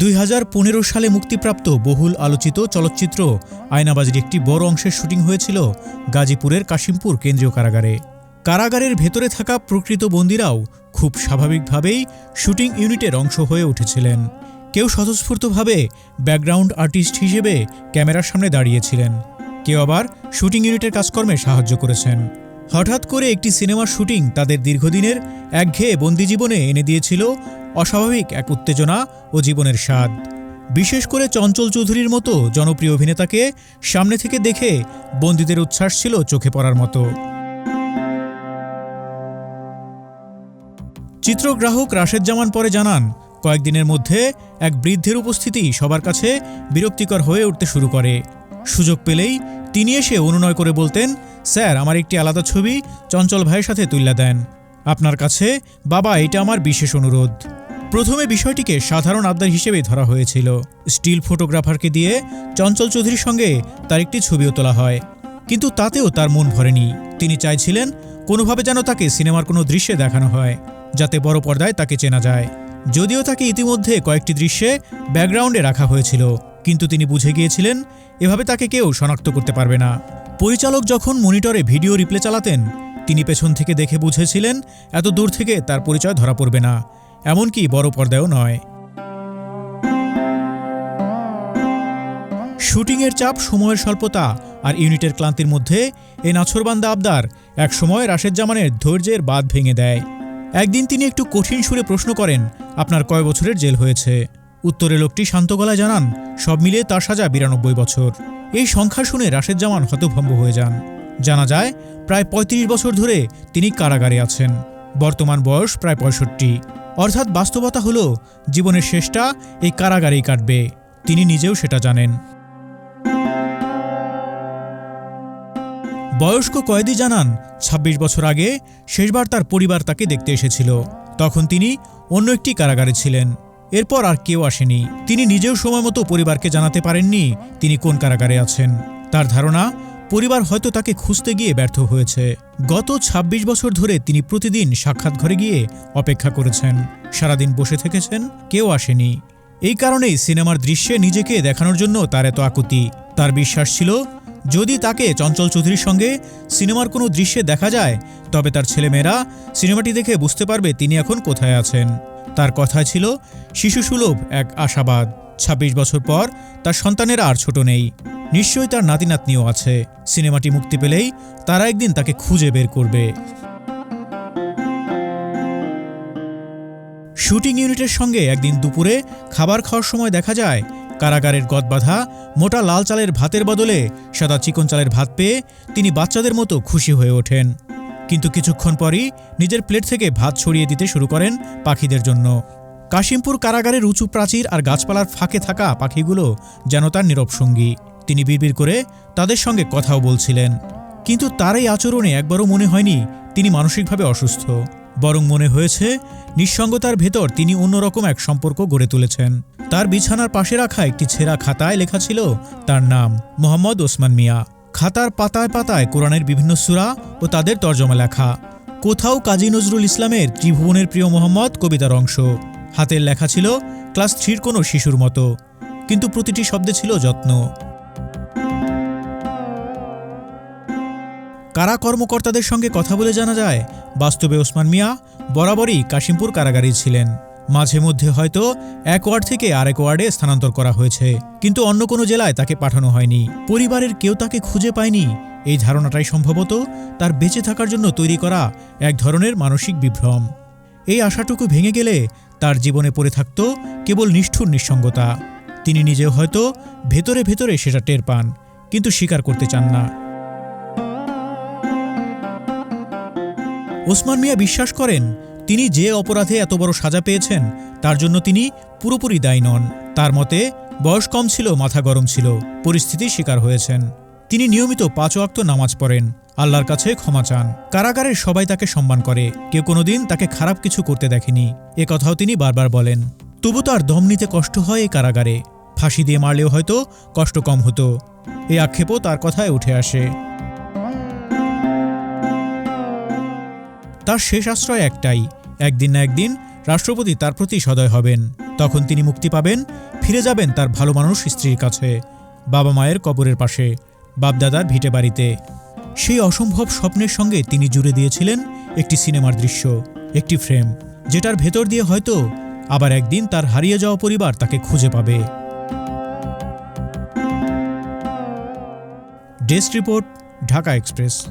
দুই হাজার পনেরো সালে মুক্তিপ্রাপ্ত বহুল আলোচিত চলচ্চিত্র আয়নাবাজির একটি বড় অংশের শুটিং হয়েছিল গাজীপুরের কাশিমপুর কেন্দ্রীয় কারাগারে। কারাগারের ভেতরে থাকা প্রকৃত বন্দীরাও খুব স্বাভাবিকভাবেই শুটিং ইউনিটের অংশ হয়ে উঠেছিলেন। কেউ স্বতঃস্ফূর্তভাবে ব্যাকগ্রাউন্ড আর্টিস্ট হিসেবে ক্যামেরার সামনে দাঁড়িয়েছিলেন। কেউ আবার শুটিং ইউনিটের কাজকর্মে সাহায্য করেছেন। হঠাৎ করে একটি সিনেমার শুটিং তাদের দীর্ঘদিনের একঘেয়ে বন্দি জীবনে এনে দিয়েছিল অস্বাভাবিক এক উত্তেজনা ও জীবনের স্বাদ। বিশেষ করে চঞ্চল চৌধুরীর মতো জনপ্রিয় অভিনেতাকে সামনে থেকে দেখে বন্দীদের উচ্ছ্বাস ছিল চোখে পড়ার মতো। চিত্রগ্রাহক রাশেদ জামান পরে জানান, কয়েকদিনের মধ্যে এক বৃদ্ধের উপস্থিতি সবার কাছে বিরক্তিকর হয়ে উঠতে শুরু করে। সুযোগ পেলেই তিনি এসে অনুনয় করে বলতেন, স্যার, আমার একটি আলাদা ছবি চঞ্চল ভাইয়ের সাথে তুল্লা দেন। আপনার কাছে বাবা, এটা আমার বিশেষ অনুরোধ। প্রথমে বিষয়টিকে সাধারণ আবদার হিসেবে ধরা হয়েছিল। স্টিল ফটোগ্রাফারকে দিয়ে চঞ্চল চৌধুরীর সঙ্গে তার একটি ছবিও তোলা হয়। কিন্তু তাতেও তার মন ভরেনি। তিনি চাইছিলেন কোনোভাবে যেন তাকে সিনেমার কোনো দৃশ্যে দেখানো হয়, যাতে বড় পর্দায় তাকে চেনা যায়। যদিও তাকে ইতিমধ্যে কয়েকটি দৃশ্যে ব্যাকগ্রাউন্ডে রাখা হয়েছিল, কিন্তু তিনি বুঝে গিয়েছিলেন এভাবে তাকে কেউ শনাক্ত করতে পারবে না। পরিচালক যখন মনিটরে ভিডিও রিপ্লে চালাতেন, তিনি পেছন থেকে দেখে বুঝেছিলেন এত দূর থেকে তার পরিচয় ধরা পড়বে না। এমনকি বড় পর্দায়ও নয়। শুটিংয়ের চাপ, সময়ের স্বল্পতা আর ইউনিটের ক্লান্তির মধ্যে এই নাছরবান্দা আবদার একসময় রাশেদ জামানের ধৈর্যের বাদ ভেঙে দেয়। একদিন তিনি একটু কঠিন সুরে প্রশ্ন করেন, আপনার কয় বছরের জেল হয়েছে? উত্তরে লোকটি শান্ত গলায় জানান, সব মিলিয়ে তার সাজা বিরানব্বই বছর। এই সংখ্যা শুনে রাশেদ জামান হতভম্ব হয়ে যান। জানা যায়, প্রায় ৩৫ বছর ধরে তিনি কারাগারে আছেন। বর্তমান বয়স প্রায় পঁয়ষট্টি। অর্থাৎ বাস্তবতা হল, জীবনের শেষটা এই কারাগারেই কাটবে। তিনি নিজেও সেটা জানেন। বয়স্ক কয়েদি জানান ২৬ বছর আগে শেষবার তার পরিবার তাকে দেখতে এসেছিল। তখন তিনি অন্য একটি কারাগারে ছিলেন। এরপর আর কেউ আসেনি। তিনি নিজেও সময় মতো পরিবারকে জানাতে পারেননি তিনি কোন কারাগারে আছেন। তার ধারণা পরিবার হয়তো তাকে খুঁজতে গিয়ে ব্যর্থ হয়েছে। গত ২৬ বছর ধরে তিনি প্রতিদিন সাক্ষাৎ ঘরে গিয়ে অপেক্ষা করেছেন। সারাদিন বসে থেকেছেন, কেউ আসেনি। এই কারণেই সিনেমার দৃশ্যে নিজেকে দেখানোর জন্য তার এত আকুতি। তার বিশ্বাস ছিল, যদি তাকে চঞ্চল চৌধুরীর সঙ্গে সিনেমার কোনো দৃশ্যে দেখা যায়, তবে তার ছেলেমেয়েরা সিনেমাটি দেখে বুঝতে পারবে তিনি এখন কোথায় আছেন। তার কথা ছিল শিশুসুলভ এক আশাবাদ। ২৬ বছর পর তার সন্তানেরা আর ছোট নেই। নিশ্চয়ই তার নাতি নাতনিও আছে। সিনেমাটি মুক্তি পেলেই তারা একদিন তাকে খুঁজে বের করবে। শুটিং ইউনিটের সঙ্গে একদিন দুপুরে খাবার খাওয়ার সময় দেখা যায়, কারাগারের গদবাধা, মোটা লাল চালের ভাতের বদলে সাদা চিকন চালের ভাত পেয়ে তিনি বাচ্চাদের মতো খুশি হয়ে ওঠেন। কিন্তু কিছুক্ষণ পরই নিজের প্লেট থেকে ভাত ছড়িয়ে দিতে শুরু করেন পাখিদের জন্য। কাশিমপুর কারাগারের উঁচু প্রাচীর আর গাছপালার ফাঁকে থাকা পাখিগুলো যেন তার নীরব সঙ্গী। তিনি বিড়বিড় করে তাদের সঙ্গে কথাও বলছিলেন। কিন্তু তার এই আচরণে একবারও মনে হয়নি তিনি মানসিকভাবে অসুস্থ। বরং মনে হয়েছে নিঃসঙ্গতার ভেতর তিনি অন্যরকম এক সম্পর্ক গড়ে তুলেছেন। তার বিছানার পাশে রাখা একটি ছেঁড়া খাতায় লেখা ছিল তার নাম মোহাম্মদ ওসমান মিয়া। খাতার পাতায় পাতায় কোরআনের বিভিন্ন সুরা ও তাদের তর্জমা লেখা। কোথাও কাজী নজরুল ইসলামের ত্রিভুবনের প্রিয় মোহাম্মদ কবিতার অংশ। হাতের লেখা ছিল, ক্লাস থ্রির কোনো শিশুর মতো। কিন্তু প্রতিটি শব্দে ছিল যত্ন। কারা কর্মকর্তাদের সঙ্গে কথা বলে জানা যায়? বাস্তবে ওসমান মিয়া বরাবরই কাশিমপুর কারাগারেই ছিলেন। মাঝে মধ্যে হয়তো এক ওয়ার্ড থেকে আরেক ওয়ার্ডে স্থানান্তর করা হয়েছে, কিন্তু অন্য কোনো জেলায় তাকে পাঠানো হয়নি। পরিবারের কেউ তাকে খুঁজে পায়নি। এই ধারণাটাই সম্ভবত তার বেঁচে থাকার জন্য তৈরি করা এক ধরনের মানসিক বিভ্রম। এই আশাটুকু ভেঙে গেলে তার জীবনে পড়ে থাকত কেবল নিষ্ঠুর নিঃসঙ্গতা। তিনি নিজেও হয়তো ভেতরে ভেতরে সেটা টের পান, কিন্তু স্বীকার করতে চান না। ওসমান মিয়া বিশ্বাস করেন, তিনি যে অপরাধে এত বড় সাজা পেয়েছেন, তার জন্য তিনি পুরোপুরি দায়ী নন। তার মতে, বয়স কম ছিল, মাথা গরম ছিল পরিস্থিতির শিকার হয়েছেন। তিনি নিয়মিত পাঁচ ওয়াক্ত নামাজ পড়েন, আল্লাহর কাছে ক্ষমা চান। কারাগারের সবাই তাকে সম্মান করে, কেউ কোনোদিন তাকে খারাপ কিছু করতে দেখেনি। এ কথাও তিনি বারবার বলেন। তবু তার দম নিতে কষ্ট হয় এই কারাগারে। ফাঁসি দিয়ে মারলেও হয়তো কষ্ট কম হতো। এই আক্ষেপও তার কথায় উঠে আসে। তার শেষ আশ্রয় একটাই। একদিন না একদিন রাষ্ট্রপতি তার প্রতি সদয় হবেন। তখন তিনি মুক্তি পাবেন, ফিরে যাবেন তার ভালো মানুষ স্ত্রীর কাছে, বাবা মায়ের কবরের পাশে বাপদাদার ভিটে বাড়িতে। সেই অসম্ভব স্বপ্নের সঙ্গে তিনি জুড়ে দিয়েছিলেন একটি সিনেমার দৃশ্য, একটি ফ্রেম, যেটার ভেতর দিয়ে হয়তো আবার একদিন তার হারিয়ে যাওয়া পরিবার তাকে খুঁজে পাবে। Desk report, Dhaka express.